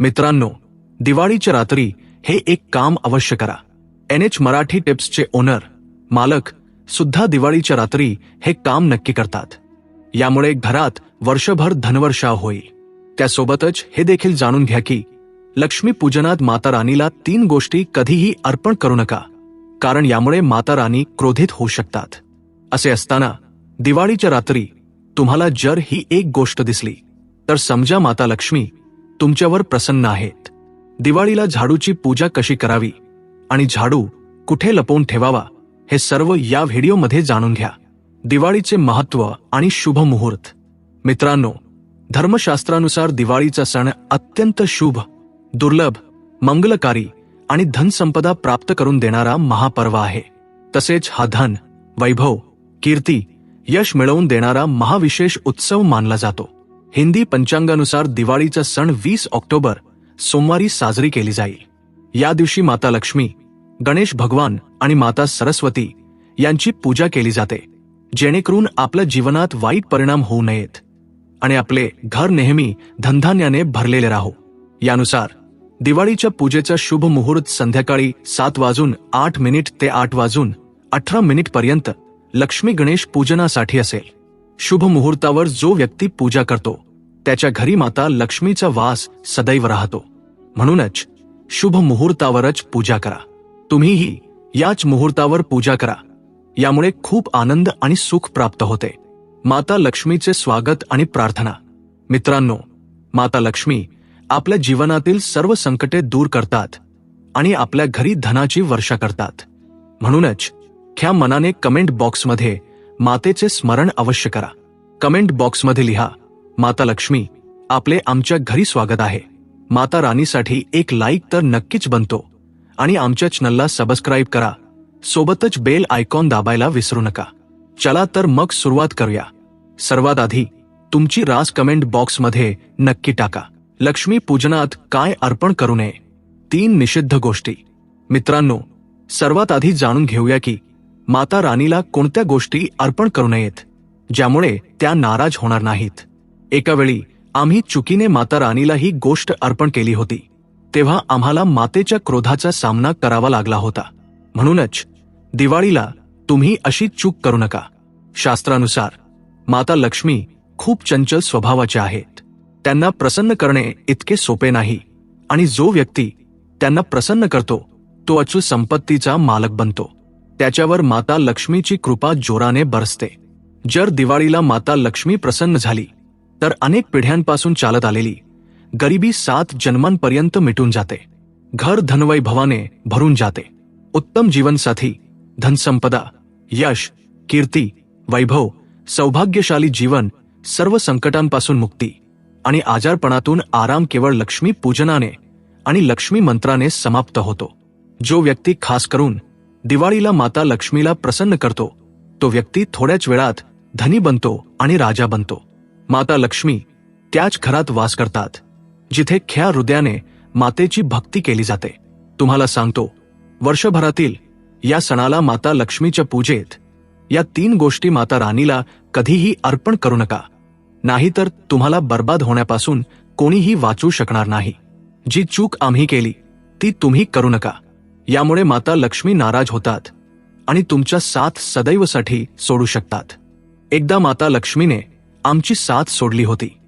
मित्रांनो दिवाळीच्या रात्री हे एक काम अवश्य करा. एन एच मराठी टिप्सचे ओनर मालक सुद्धा दिवाळीच्या रात्री हे काम नक्की करतात. यामुळे घरात वर्षभर धनवर्षा होईल. त्यासोबतच हे देखील जाणून घ्या की लक्ष्मी पूजनात माता राणीला तीन गोष्टी कधीही अर्पण करू नका कारण यामुळे माता राणी क्रोधित होऊ शकतात. असे असताना दिवाळीच्या रात्री तुम्हाला जर ही एक गोष्ट दिसली तर समजा माता लक्ष्मी तुमच्यावर प्रसन्न आहेत. दिवाळीला झाडूची पूजा कशी करावी? आणि झाडू कुठे लपवून ठेवावा? हे सर्व या व्हिडिओमध्ये जाणून घ्या. दिवाळीचे महत्त्व आणि शुभ मुहूर्त. मित्रांनो धर्मशास्त्रानुसार दिवाळीचा सण अत्यंत शुभ दुर्लभ मंगलकारी आणि धनसंपदा प्राप्त करून देणारा महापर्व आहे. तसेच हा धन वैभव कीर्ती यश मिळवून देणारा महाविशेष उत्सव मानला जातो. हिंदी पंचांगानुसार दिवाळीचा सण वीस ऑक्टोबर सोमवारी साजरी केली जाईल. या दिवशी माता लक्ष्मी गणेश भगवान आणि माता सरस्वती यांची पूजा केली जाते जेणेकरून आपल्या जीवनात वाईट परिणाम होऊ नयेत आणि आपले घर नेहमी धनधान्याने भरलेले राहो. यानुसार दिवाळीच्या पूजेचा शुभ मुहूर्त संध्याकाळी सात वाजून आठ मिनिट ते आठ वाजून अठरा मिनिट पर्यंत लक्ष्मी गणेश पूजनासाठी असेल. शुभ मुहूर्तावर जो व्यक्ती पूजा करतो त्याच्या घरी माता लक्ष्मीचा वास सदैव राहतो. म्हणूनच शुभ मुहूर्तावरच पूजा करा. तुम्हीही याच मुहूर्तावर पूजा करा. यामुळे खूप आनंद आणि सुख प्राप्त होते. माता लक्ष्मीचे स्वागत आणि प्रार्थना. मित्रांनो माता लक्ष्मी आपल्या जीवनातील सर्व संकटे दूर करतात आणि आपल्या घरी धनाची वर्षा करतात. म्हणूनच ख्या मनाने कमेंट बॉक्समध्ये मातेचे स्मरण अवश्य करा. कमेंट बॉक्समध्ये लिहा माता लक्ष्मी आपले आमच्या घरी स्वागत आहे. माता राणीसाठी एक लाईक तर नक्कीच बनतो. आणि आमच्या चॅनलला सबस्क्राईब करा. सोबतच बेल आयकॉन दाबायला विसरू नका. चला तर मग सुरुवात करूया. सर्वात आधी तुमची रास कमेंट बॉक्समध्ये नक्की टाका. लक्ष्मी पूजनात काय अर्पण करू नये? तीन निषिद्ध गोष्टी. मित्रांनो सर्वात आधी जाणून घेऊया की माता राणीला कोणत्या गोष्टी अर्पण करू नयेत ज्यामुळे त्या नाराज होणार नाहीत. एकावेळी आम्ही चुकीने माता राणीला ही गोष्ट अर्पण केली होती. तेव्हा आम्हाला मातेच्या क्रोधाचा सामना करावा लागला होता. म्हणूनच दिवाळीला तुम्ही अशी चूक करू नका. शास्त्रानुसार माता लक्ष्मी खूप चंचल स्वभावाच्या आहेत. त्यांना प्रसन्न करणे इतके सोपे नाही. आणि जो व्यक्ती त्यांना प्रसन्न करतो तो अचूक संपत्तीचा मालक बनतो. त्याच्यावर माता लक्ष्मीची कृपा जोराने बरसते. जर दिवाळीला माता लक्ष्मी प्रसन्न झाली तर अनेक पिढ्यांपासून चालत आलेली गरिबी सात जन्मांपर्यंत मिटून जाते. घर धनवैभवाने भरून जाते. उत्तम जीवनसाथी धनसंपदा यश कीर्ती वैभव सौभाग्यशाली जीवन सर्व संकटांपासून मुक्ती आणि आजारपणातून आराम केवळ लक्ष्मी पूजनाने आणि लक्ष्मी मंत्राने समाप्त होतो. जो व्यक्ती खास करून दिवाळीला माता लक्ष्मीला प्रसन्न करतो तो व्यक्ती थोड्याच वेळात धनी बनतो आणि राजा बनतो. माता लक्ष्मी त्याच घरात वास करतात जिथे ख्या हृदयाने मातेची भक्ती केली जाते. तुम्हाला सांगतो वर्षभरातील या सणाला माता लक्ष्मीच्या पूजेत या तीन गोष्टी माता राणीला कधीही अर्पण करू नका. नाहीतर तुम्हाला बर्बाद होण्यापासून कोणीही वाचू शकणार नाही. जी चूक आम्ही केली ती तुम्ही करू नका. यामुळे माता लक्ष्मी नाराज होतात आणि तुमच्या साथ सदैवसाठी सोडू शकतात. एकदा माता लक्ष्मीने आमची साथ सोडली होती.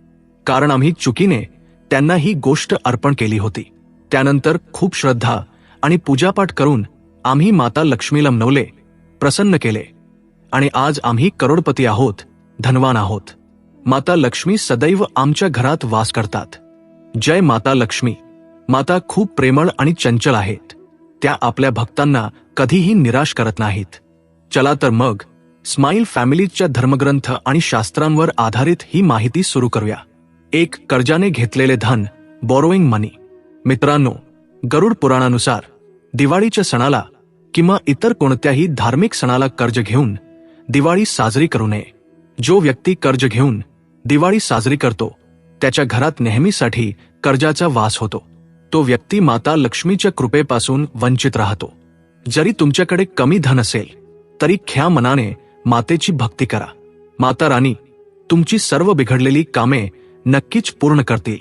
कारण आम्ही चुकीने त्यांना ही गोष्ट अर्पण केली होती. त्यानंतर खूप श्रद्धा आणि पूजापाठ करून आम्ही माता लक्ष्मी लमनवले प्रसन्न केले. आणि आज आम्ही करोडपती आहोत धनवान आहोत. माता लक्ष्मी सदैव आमच्या घरात वास करतात. जय माता लक्ष्मी. माता खूप प्रेमळ आणि चंचल आहेत. त्या आपल्या भक्तांना कधीही निराश करत नाहीत. चला तर मग स्माईल फॅमिलीजच्या धर्मग्रंथ आणि शास्त्रांवर आधारित ही माहिती सुरू करूया. एक कर्जाने घेतलेले धन बॉरोईंग मनी मित्रांनो गरुड पुराणानुसार दिवाळीच्या सणाला किंवा इतर कोणत्याही धार्मिक सणाला कर्ज घेऊन दिवाळी साजरी करू नये. जो व्यक्ती कर्ज घेऊन दिवाळी साजरी करतो त्याच्या घरात नेहमीसाठी कर्जाचा वास होतो. तो व्यक्ती माता लक्ष्मीच्या कृपेपासून वंचित राहतो. जरी तुमच्याकडे कमी धन असेल तरी ख्या मनाने मातेची भक्ती करा. माता राणी तुमची सर्व बिघडलेली कामे नक्कीच पूर्ण करतील.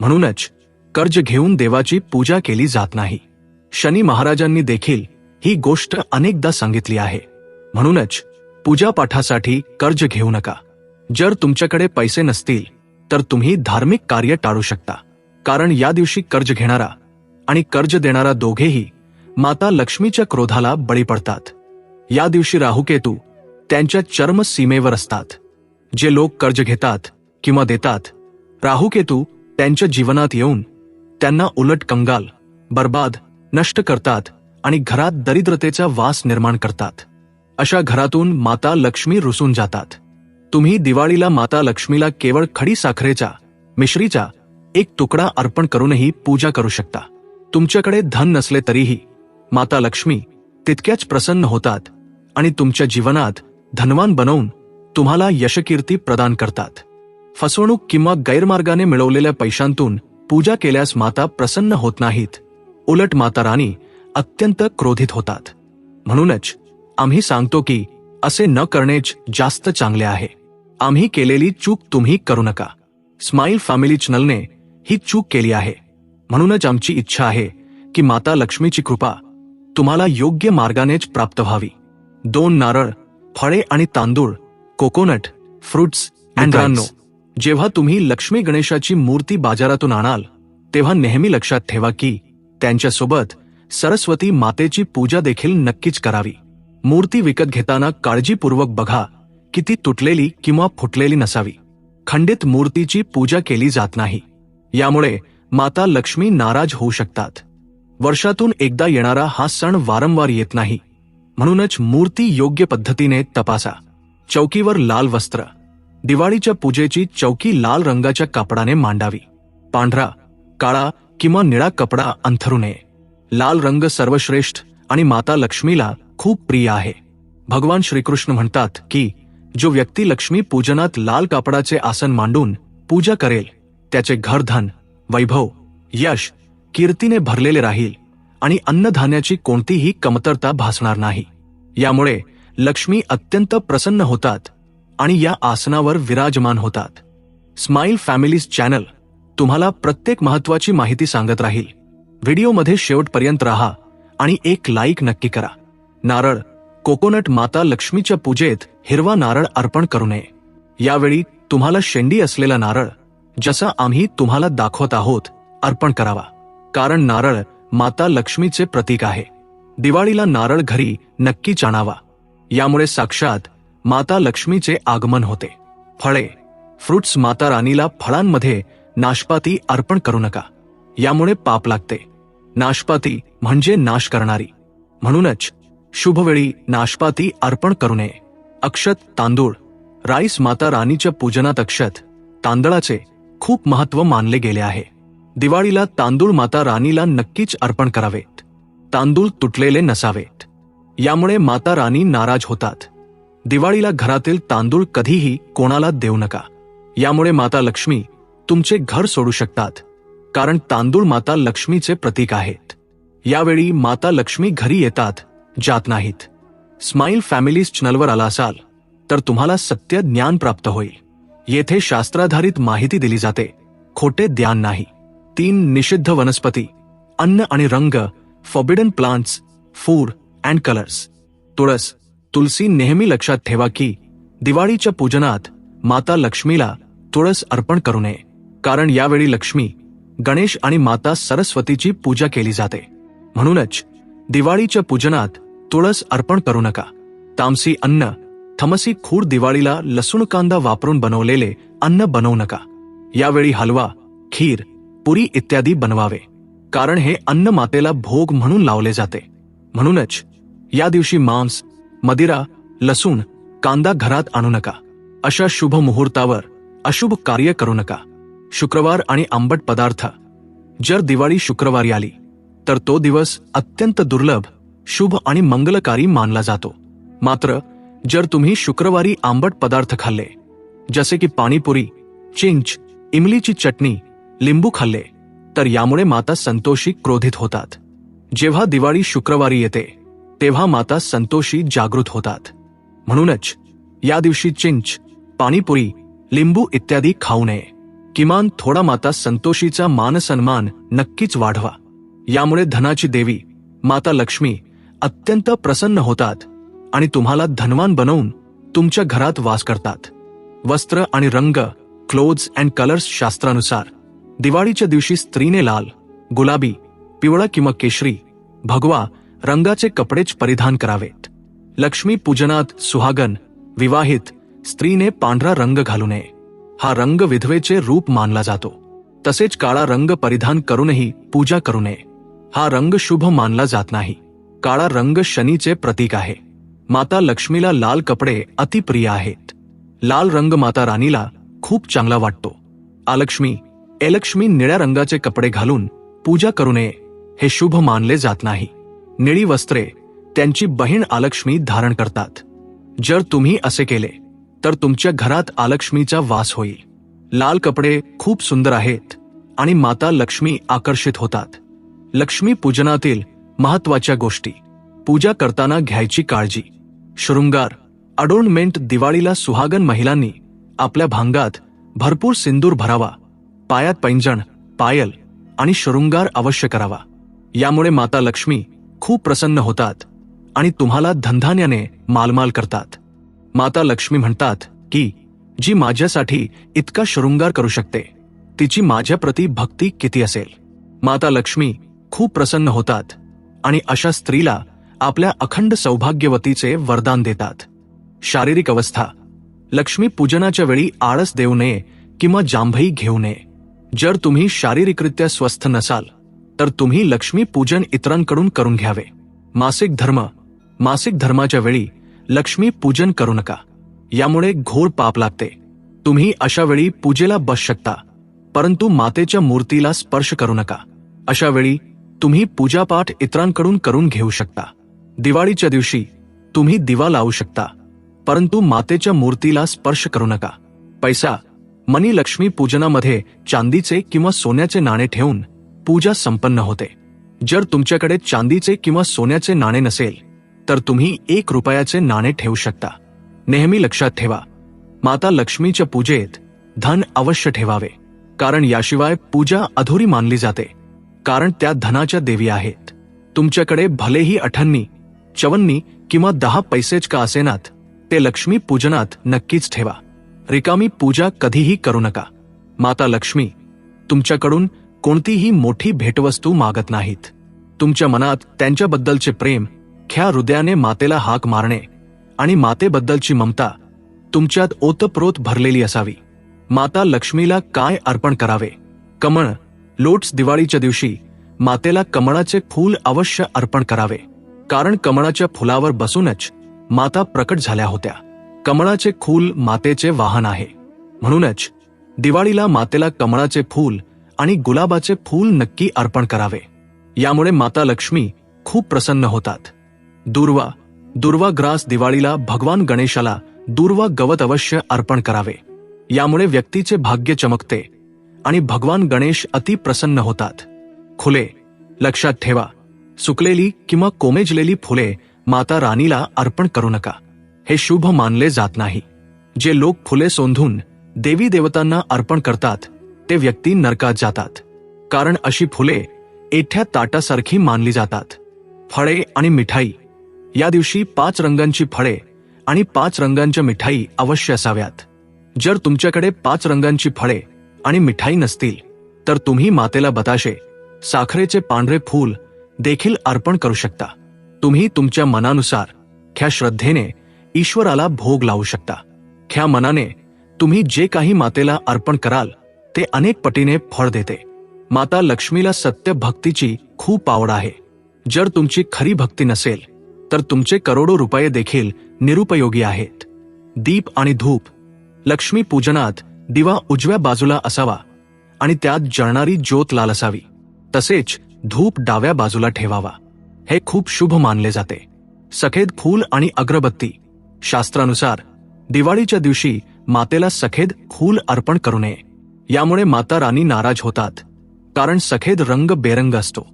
म्हणूनच कर्ज घेऊन देवाची पूजा केली जात नाही. शनी महाराजांनी देखील ही गोष्ट अनेकदा सांगितली आहे. म्हणूनच पूजापाठासाठी कर्ज घेऊ नका. जर तुमच्याकडे पैसे नसतील तर तुम्ही धार्मिक कार्य टाळू शकता. कारण या दिवशी कर्ज घेणारा आणि कर्ज देणारा दोघेही माता लक्ष्मीच्या क्रोधाला बळी पडतात. या दिवशी राहुकेतू त्यांच्या चर्म सीमेवर असतात जे लोक कर्ज घेतात किंवा देतात. राहुकेतू त्यांच्या जीवनात येऊन त्यांना उलट कंगाल बर्बाद नष्ट करतात आणि घरात दरिद्रतेचा वास निर्माण करतात. अशा घरातून माता लक्ष्मी रुसून जातात. तुम्ही दिवाळीला माता लक्ष्मीला केवळ खडी साखरेचा मिश्रीचा एक तुकडा अर्पण करूनही पूजा करू शकता. तुमच्याकडे धन नसले तरीही माता लक्ष्मी तितक्याच प्रसन्न होतात आणि तुमच्या जीवनात धनवान बनवून तुम्हाला यशकीर्ती प्रदान करतात. फसवणूक किंवा गैरमार्गाने मिळवलेल्या पैशांतून पूजा केल्यास माता प्रसन्न होत नाहीत. उलट माता राणी अत्यंत क्रोधित होतात. म्हणूनच आम्ही सांगतो की असे न करणेच जास्त चांगले आहे. आम्ही केलेली चूक तुम्ही करू नका. स्माईल फॅमिली चॅनलने ही चूक केली आहे. म्हणूनच आमची इच्छा आहे की माता लक्ष्मीची कृपा तुम्हाला योग्य मार्गानेच प्राप्त व्हावी. दोन नारळ फळे आणि तांदूळ कोकोनट फ्रुट्स अँड मित्रांनो, जेव्हा तुम्ही लक्ष्मी गणेशाची मूर्ती बाजारातून आणाल तेव्हा नेहमी लक्षात ठेवा की त्यांच्यासोबत सरस्वती मातेची पूजा देखील नक्कीच करावी. मूर्ती विकत घेताना काळजीपूर्वक बघा की ती तुटलेली किंवा फुटलेली नसावी. खंडित मूर्तीची पूजा केली जात नाही. यामुळे माता लक्ष्मी नाराज होऊ शकतात. वर्षातून एकदा येणारा हा सण वारंवार येत नाही. म्हणूनच मूर्ती योग्य पद्धतीने तपासा. चौकीवर लाल वस्त्र. दिवाळीच्या पूजेची चौकी लाल रंगाच्या कापडाने मांडावी. पांढरा काळा किंवा निळा कपडा अंथरू नये. लाल रंग सर्वश्रेष्ठ आणि माता लक्ष्मीला खूप प्रिय आहे. भगवान श्रीकृष्ण म्हणतात की जो व्यक्ती लक्ष्मी पूजनात लाल कापडाचे आसन मांडून पूजा करेल त्याचे घरधन वैभव यश कीर्तीने भरलेले राहील. आणि अन्नधान्याची कोणतीही कमतरता भासणार नाही. यामुळे लक्ष्मी अत्यंत प्रसन्न होतात आणि या आसनावर विराजमान होतात. स्माईल फॅमिलीज चॅनल तुम्हाला प्रत्येक महत्वाची माहिती सांगत राहील. व्हिडिओमध्ये शेवटपर्यंत राहा आणि एक लाईक नक्की करा. नारळ कोकोनट माता लक्ष्मीच्या पूजेत हिरवा नारळ अर्पण करू नये. यावेळी तुम्हाला शेंडी असलेला नारळ जसा आम्ही तुम्हाला दाखवत आहोत अर्पण करावा. कारण नारळ माता लक्ष्मीचे प्रतीक आहे. दिवाळीला नारळ घरी नक्कीच आणावा यामुळे साक्षात माता लक्ष्मीचे आगमन होते. फळे फ्रुट्स माता राणीला फळांमध्ये नाशपाती अर्पण करू नका. यामुळे पाप लागते. नाशपाती म्हणजे नाश करणारी. म्हणूनच शुभवेळी नाशपाती अर्पण करू नये. अक्षत तांदूळ राईस माता राणीच्या पूजनात अक्षत तांदळाचे खूप महत्त्व मानले गेले आहे. दिवाळीला तांदूळ माता राणीला नक्कीच अर्पण करावेत. तांदूळ तुटलेले नसावेत. यामुळे माता राणी नाराज होतात. दिवाळीला घरातील तांदूळ कधीही कोणाला देऊ नका. यामुळे माता लक्ष्मी तुमचे घर सोडू शकतात. कारण तांदूळ माता लक्ष्मीचे प्रतीक आहेत. यावेळी माता लक्ष्मी घरी येतात जात नाहीत. स्माईल फॅमिलीज चॅनलवर आला असाल तर तुम्हाला सत्य ज्ञान प्राप्त होईल. येथे शास्त्राधारित माहिती दिली जाते. खोटे ज्ञान नाही. तीन निषिद्ध वनस्पती अन्न आणि रंग forbidden plants food and colours तुळस तुलसी नेहमी लक्षात ठेवा की दिवाळीच्या पूजनात माता लक्ष्मीला तुळस अर्पण करू नये कारण यावेळी लक्ष्मी गणेश आणि माता सरस्वतीची पूजा केली जाते. म्हणूनच दिवाळीच्या पूजनात तुळस अर्पण करू नका. तामसी अन्न थमसी खूड दिवाळीला लसूण कांदा वापरून बनवलेले अन्न बनवू नका. यावेळी हलवा खीर पुरी इत्यादी बनवावे. कारण हे अन्न मातेला भोग म्हणून लावले जाते. म्हणूनच या दिवशी मांस मदिरा लसूण कांदा घरात आणू नका. अशा शुभ मुहूर्तावर अशुभ कार्य करू नका. शुक्रवार आणि आंबट पदार्थ. जर दिवाळी शुक्रवारी आली तर तो दिवस अत्यंत दुर्लभ शुभ आणि मंगलकारी मानला जातो. मात्र जर तुम्ही शुक्रवारी आंबट पदार्थ खाल्ले जसे की पाणीपुरी चिंच इमलीची चटणी लिंबू खाल्ले तर यामुळे माता संतोषी क्रोधित होतात. जेव्हा दिवाळी शुक्रवारी येते तेव्हा माता संतोषी जागृत होतात. म्हणूनच या दिवशी चिंच पाणीपुरी लिंबू इत्यादी खाऊ नये. किमान थोडा माता संतोषीचा मानसन्मान नक्कीच वाढवा. यामुळे धनाची देवी माता लक्ष्मी अत्यंत प्रसन्न होतात आणि तुम्हाला धनवान बनवून तुमच्या घरात वास करतात. वस्त्र आणि रंग क्लोथ्स अँड कलर्स शास्त्रानुसार. दिवाळीच्या दिवशी स्त्रीने लाल गुलाबी पिवळा किंवा केशरी भगवा रंगाचे कपडेच परिधान करावेत. लक्ष्मी पूजनात सुहागन विवाहित स्त्रीने पांढरा रंग घालू नये. हा रंग विधवेचे रूप मानला जातो. तसेच काळा रंग परिधान करूनही पूजा करू नये. हा रंग शुभ मानला जात नाही. काळा रंग शनीचे प्रतीक आहे. माता लक्ष्मीला लाल कपडे अतिप्रिय आहेत. लाल रंग माता राणीला खूप चांगला वाटतो. आलक्ष्मी एलक्ष्मी निळ्या रंगाचे कपडे घालून पूजा करू नये हे शुभ मानले जात नाही. निळी वस्त्रे त्यांची बहीण आलक्ष्मी धारण करतात. जर तुम्ही असे केले तर तुमच्या घरात आलक्ष्मीचा वास होईल. लाल कपडे खूप सुंदर आहेत आणि माता लक्ष्मी आकर्षित होतात. लक्ष्मी पूजनातील महत्त्वाच्या गोष्टी. पूजा करताना घ्यायची काळजी. शृंगार अडोर्नमेंट दिवाळीला सुहागन महिलांनी आपल्या भांगात भरपूर सिंदूर भरावा. पायात पैंजण पायल आणि शृंगार अवश्य करावा. यामुळे माता लक्ष्मी खूप प्रसन्न होतात आणि तुम्हाला धनधान्याने मालमाल करतात. माता लक्ष्मी म्हणतात की जी माझ्यासाठी इतका शृंगार करू शकते तिची माझ्याप्रती भक्ती किती असेल? माता लक्ष्मी खूप प्रसन्न होतात आणि अशा स्त्रीला आपल्या अखंड सौभाग्यवतीचे वरदान देतात. शारीरिक अवस्था. लक्ष्मी पूजनाच्या वेळी आळस देऊ नये किंवा जांभई घेऊ नये. जर तुम्ही शारीरिकरित्या स्वस्थ नसाल तर तुम्ही लक्ष्मी पूजन इतरांकडून करून घ्यावे. मासिक धर्म मासिक धर्माच्या वेळी लक्ष्मी पूजन करू नका. यामुळे घोर पाप लागते. तुम्ही अशा वेळी पूजेला बस शकता परंतु मातेच्या मूर्तीला स्पर्श करू नका. अशा वेळी तुम्ही पूजापाठ इतरांकडून करून घेऊ शकता. दिवाळीच्या दिवशी तुम्ही दिवा लावू शकता परंतु मातेच्या मूर्तीला स्पर्श करू नका. पैसा मनी लक्ष्मी पूजनामध्ये चांदीचे किंवा सोन्याचे नाणे ठेवून पूजा संपन्न होते. जर तुमच्याकडे चांदीचे किंवा सोन्याचे नाणे नसेल तर तुम्ही एक रुपयाचे नाणे ठेवू शकता. नेहमी लक्षात ठेवा माता लक्ष्मीच्या पूजेत धन अवश्य ठेवावे कारण याशिवाय पूजा अधुरी मानली जाते कारण त्या धनाच्या देवी आहेत. तुमच्याकडे भलेही अठन्नी चवन्नी किंवा दहा पैसेच का असेनात ते लक्ष्मी पूजनात नक्कीच ठेवा. रिकामी पूजा कधीही करू नका. माता लक्ष्मी तुमच्याकडून कोणतीही मोठी भेटवस्तू मागत नाहीत. तुमच्या मनात त्यांच्याबद्दलचे प्रेम ख्या हृदयाने मातेला हाक मारणे आणि मातेबद्दलची ममता तुमच्यात ओतप्रोत भरलेली असावी. माता लक्ष्मीला काय अर्पण करावे? कमळ लोट्स दिवाळीच्या दिवशी मातेला कमळाचे फूल अवश्य अर्पण करावे. कारण कमळाच्या फुलावर बसूनच माता प्रकट झाल्या होत्या. कमळाचे फूल मातेचे वाहन आहे. म्हणूनच दिवाळीला मातेला कमळाचे फूल आणि गुलाबाचे फूल नक्की अर्पण करावे. यामुळे माता लक्ष्मी खूप प्रसन्न होतात. दुर्वा दुर्वा ग्रास दिवाळीला भगवान गणेशाला दुर्वा गवत अवश्य अर्पण करावे. यामुळे व्यक्तीचे भाग्य चमकते आणि भगवान गणेश अति प्रसन्न होतात. खुले लक्षात ठेवा. सुकलेली किंवा कोमेजलेली फुले माता राणीला अर्पण करू नका. हे शुभ मानले जात नाही. जे लोक फुले सोंधून देवी देवतांना अर्पण करतात ते व्यक्ती नरकात जातात. कारण अशी फुले एठ्या ताटासारखी मानली जातात. फळे आणि मिठाई. या दिवशी पाच रंगांची फळे आणि पाच रंगांच्या मिठाई अवश्य असाव्यात. जर तुमच्याकडे पाच रंगांची फळे आणि मिठाई नसतील तर तुम्ही मातेला बताशे साखरेचे पांढरे फूल देखील अर्पण करू शकता. तुम्ही तुमच्या मनानुसार ख्या श्रद्धेने ईश्वराला भोग लावू शकता. ख्या मनाने तुम्ही जे काही मातेला अर्पण कराल ते अनेक पटीने फळ देते. माता लक्ष्मीला सत्य भक्तीची खूप आवड आहे. जर तुमची खरी भक्ती नसेल तर तुमचे करोडो रुपये देखील निरुपयोगी आहेत. दीप आणि धूप लक्ष्मी पूजनात दिवा उजव्या बाजूला असावा आणि त्यात जळणारी ज्योत लाल असावी. तसेच धूप डाव्या बाजूला ठेवावा. हे खूप शुभ मानले जाते. सफेद फूल आणि अग्रबत्ती शास्त्रानुसार दिवाळीच्या दिवशी मातेला सखेद फूल अर्पण करू नये. यामुळे माता राणी नाराज होतात. कारण सखेद रंग बेरंग असतो.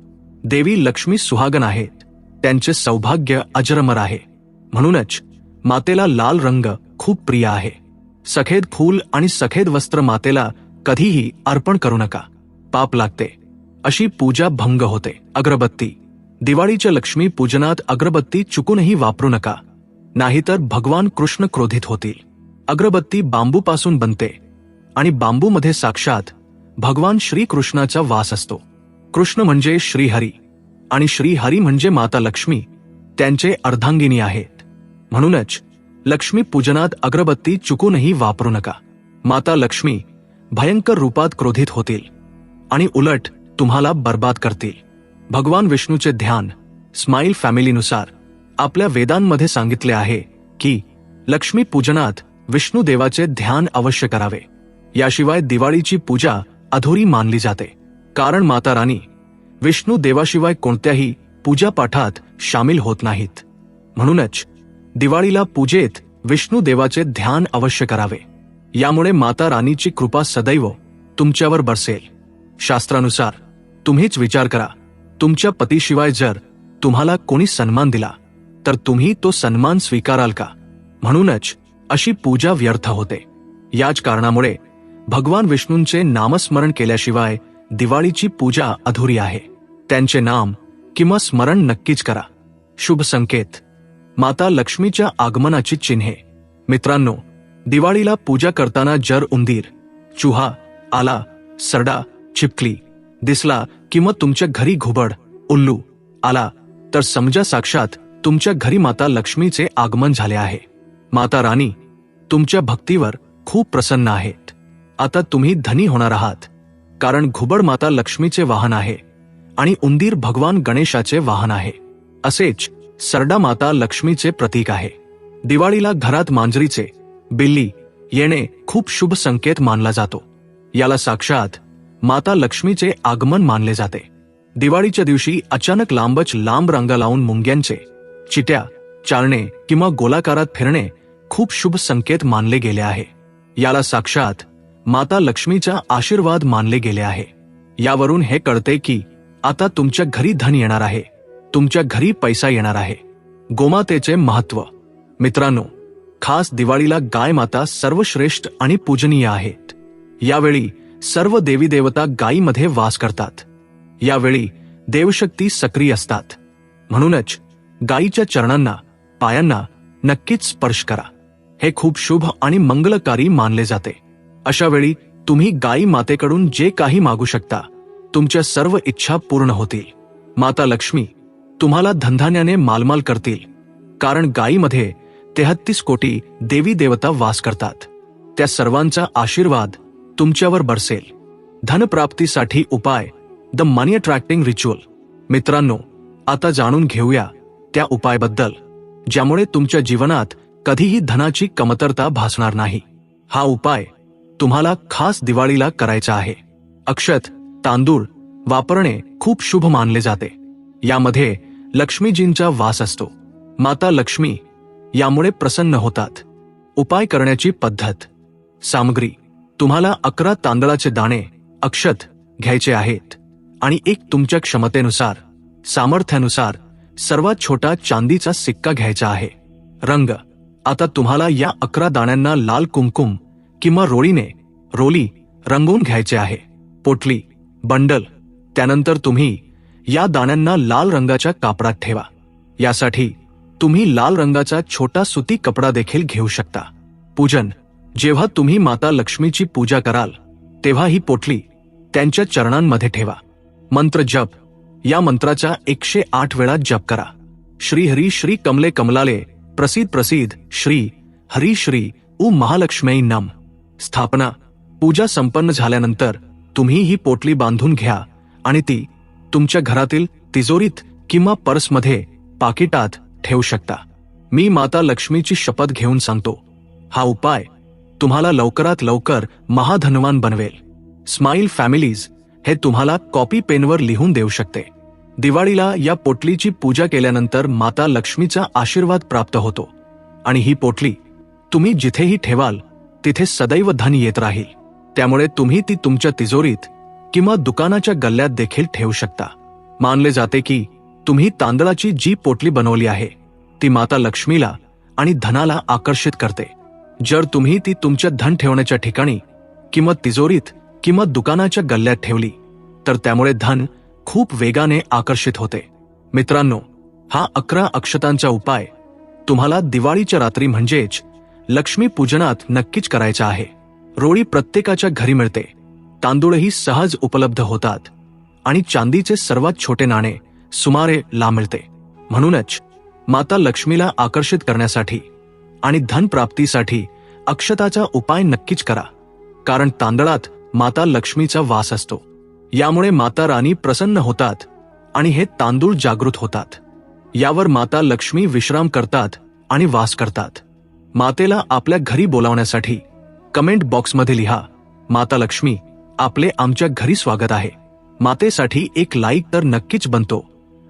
देवी लक्ष्मी सुहागन आहेत. त्यांचे सौभाग्य अजरमर आहे. म्हणूनच मातेला लाल रंग खूप प्रिय आहे. सखेद फूल आणि सखेद वस्त्र मातेला कधीही अर्पण करू नका. पाप लागते. अशी पूजा भंग होते. अगरबत्ती. दिवाळीच्या लक्ष्मी पूजनात अगरबत्ती चुकूनही वापरू नका. नाहीतर भगवान कृष्ण क्रोधित होतील. अगरबत्ती बांबूपासून बनते आणि बांबूमध्ये साक्षात भगवान श्रीकृष्णाचा वास असतो. कृष्ण म्हणजे श्रीहरी आणि श्रीहरी म्हणजे माता लक्ष्मी त्यांचे अर्धांगिनी आहेत. म्हणूनच लक्ष्मी पूजनात अगरबत्ती चुकूनही वापरू नका. माता लक्ष्मी भयंकर रूपात क्रोधित होतील आणि उलट तुम्हाला बर्बाद करतील. भगवान विष्णूचे ध्यान स्माईल फॅमिलीनुसार आपल्या वेदांमध्ये सांगितले आहे की लक्ष्मी पूजनात विष्णू देवाचे ध्यान अवश्य करावे. याशिवाय दिवाळीची पूजा अधुरी मानली जाते. कारण माता राणी विष्णू देवाशिवाय कोणत्याही पूजापाठात सामील होत नाहीत. म्हणूनच दिवाळीला पूजेत विष्णू देवाचे ध्यान अवश्य करावे. यामुळे माता राणीची कृपा सदैव तुमच्यावर बरसेल. शास्त्रानुसार तुम्हीच विचार करा. तुमच्या पतीशिवाय जर तुम्हाला कोणी सन्मान दिला तर तुम्ही तो सन्मान स्वीकाराल का? म्हणूनच अशी पूजा व्यर्थ होते. याच कारणामुळे भगवान विष्णूंचे नामस्मरण केल्याशिवाय दिवाळीची पूजा अधुरी आहे. त्यांचे नाम किंवा स्मरण नक्कीच करा. शुभ संकेत. माता लक्ष्मीच्या आगमनाची चिन्हे. मित्रांनो दिवाळीला पूजा करताना जर उंदीर चुहा आला सरडा चिपकली दिसला किंवा तुमच्या घरी घुबड उल्लू आला तर समजा साक्षात तुमच्या घरी माता लक्ष्मीचे आगमन झाले आहे. माता राणी तुमच्या भक्तीवर खूप प्रसन्न आहेत. आता तुम्ही धनी होणार आहात. कारण घुबड माता लक्ष्मीचे वाहन आहे आणि उंदीर भगवान गणेशाचे वाहन आहे. असेच सरडा माता लक्ष्मीचे प्रतीक आहे. दिवाळीला घरात मांजरीचे बिल्ली येणे खूप शुभ संकेत मानला जातो. याला साक्षात माता लक्ष्मीचे आगमन मानले जाते. दिवाळीच्या दिवशी अचानक लांबच लांब रांगा लावून मुंग्यांचे चिट्या चालणे किंवा गोलाकारात फिरणे खूप शुभ संकेत मानले गेले आहे. याला साक्षात माता लक्ष्मीचा आशीर्वाद मानले गेले आहे. यावरून हे कळते की आता तुमच्या घरी धन येणार आहे. तुमच्या घरी पैसा येणार आहे. गोमातेचे महत्त्व. मित्रांनो खास दिवाळीला गाय माता सर्वश्रेष्ठ आणि पूजनीय आहेत. यावेळी सर्व देवी देवता गायीमध्ये वास करतात. यावेळी देवशक्ती सक्रिय असतात. म्हणूनच गायीच्या चरणांना पायांना नक्कीच स्पर्श करा. हे खूप शुभ आणि मंगलकारी मानले जाते. अशा वेळी तुम्ही गायी मातेकडून जे काही मागू शकता तुमच्या सर्व इच्छा पूर्ण होतील. माता लक्ष्मी तुम्हाला धनधान्याने मालमाल करतील. कारण गायीमध्ये तेहत्तीस कोटी देवी देवता वास करतात. त्या सर्वांचा आशीर्वाद तुमच्यावर बरसेल. धनप्राप्तीसाठी उपाय द मनी अट्रॅक्टिंग रिच्युअल. मित्रांनो आता जाणून घेऊया त्या उपायबद्दल ज्यामुळे तुमच्या जीवनात कधीही धनाची कमतरता भासणार नाही. हा उपाय तुम्हाला खास दिवाळीला करायचा आहे. अक्षत तांदूळ वापरणे खूप शुभ मानले जाते. यामध्ये लक्ष्मीजींचा वास असतो. माता लक्ष्मी यामुळे प्रसन्न होतात. उपाय करण्याची पद्धत. सामग्री. तुम्हाला अकरा तांदळाचे दाणे अक्षत घ्यायचे आहेत. आणि एक तुमच्या क्षमतेनुसार सामर्थ्यानुसार सर्वात छोटा चांदीचा सिक्का घ्यायचा आहे. रंग. आता तुम्हाला या अकरा दाण्यांना लाल कुंकुम किंवा रोळीने रोली रंगवून घ्यायचे आहे. पोटली बंडल त्यानंतर तुम्ही या दाण्यांना लाल रंगाच्या कापडात ठेवा. यासाठी तुम्ही लाल रंगाचा छोटा सुती कपडा देखील घेऊ शकता. पूजन. जेव्हा तुम्ही माता लक्ष्मीची पूजा कराल तेव्हा ही पोटली त्यांच्या चरणांमध्ये ठेवा. मंत्र जप. या मंत्राचा एकशे आठ वेळा जप करा. श्री हरी श्री कमले कमलाले प्रसिद्ध प्रसिद्ध श्री हरी श्री उ महालक्ष्मी नम. स्थापना. पूजा संपन्न झाल्यानंतर तुम्ही ही पोटली बांधून घ्या आणि ती तुमच्या घरातील तिजोरीत किंवा पर्समध्ये पाकिटात ठेवू शकता. मी माता लक्ष्मीची शपथ घेऊन सांगतो. हा उपाय तुम्हाला लवकरात लवकर महाधनवान बनवेल. स्माईल फॅमिलीज हे तुम्हाला कॉपी पेनवर लिहून देऊ शकते. दिवाळीला या पोटलीची पूजा केल्यानंतर माता लक्ष्मीचा आशीर्वाद प्राप्त होतो. आणि ही पोटली तुम्ही जिथेही ठेवाल तिथे सदैव धन येत राहील. त्यामुळे तुम्ही ती तुमच्या तिजोरीत किंवा दुकानाच्या गल्ल्यात देखील ठेवू शकता. मानले जाते की तुम्ही तांदळाची जी पोटली बनवली आहे ती माता लक्ष्मीला आणि धनाला आकर्षित करते. जर तुम्ही ती तुमच्या धन ठेवण्याच्या ठिकाणी किंवा तिजोरीत किंवा दुकानाच्या गल्ल्यात ठेवली. तर त्यामुळे धन खूप वेगाने आकर्षित होते. मित्रांनो हा अकरा अक्षतांचा उपाय तुम्हाला दिवाळीच्या रात्री म्हणजेच लक्ष्मी पूजनात नक्कीच करायचा आहे. रोळी प्रत्येकाच्या घरी मिळते. तांदूळही सहज उपलब्ध होतात. आणि चांदीचे सर्वात छोटे नाणे सुमारे ला मिळते. म्हणूनच माता लक्ष्मीला आकर्षित करण्यासाठी आणि धनप्राप्तीसाठी अक्षताचा उपाय नक्कीच करा. कारण तांदळात माता लक्ष्मीचा वास असतो. यामुळे माता राणी प्रसन्न होतात आणि हे तांदूळ जागृत होतात. यावर माता लक्ष्मी विश्राम करतात आणि वास करतात. मातेला आपल्या घरी बोलावण्यासाठी कमेंट बॉक्समध्ये लिहा माता लक्ष्मी आपले आमच्या घरी स्वागत आहे. मातेसाठी एक लाईक तर नक्कीच बनतो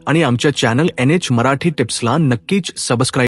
आणि आमच्या चॅनल एन एच मराठी टिप्सला नक्कीच सबस्क्राईब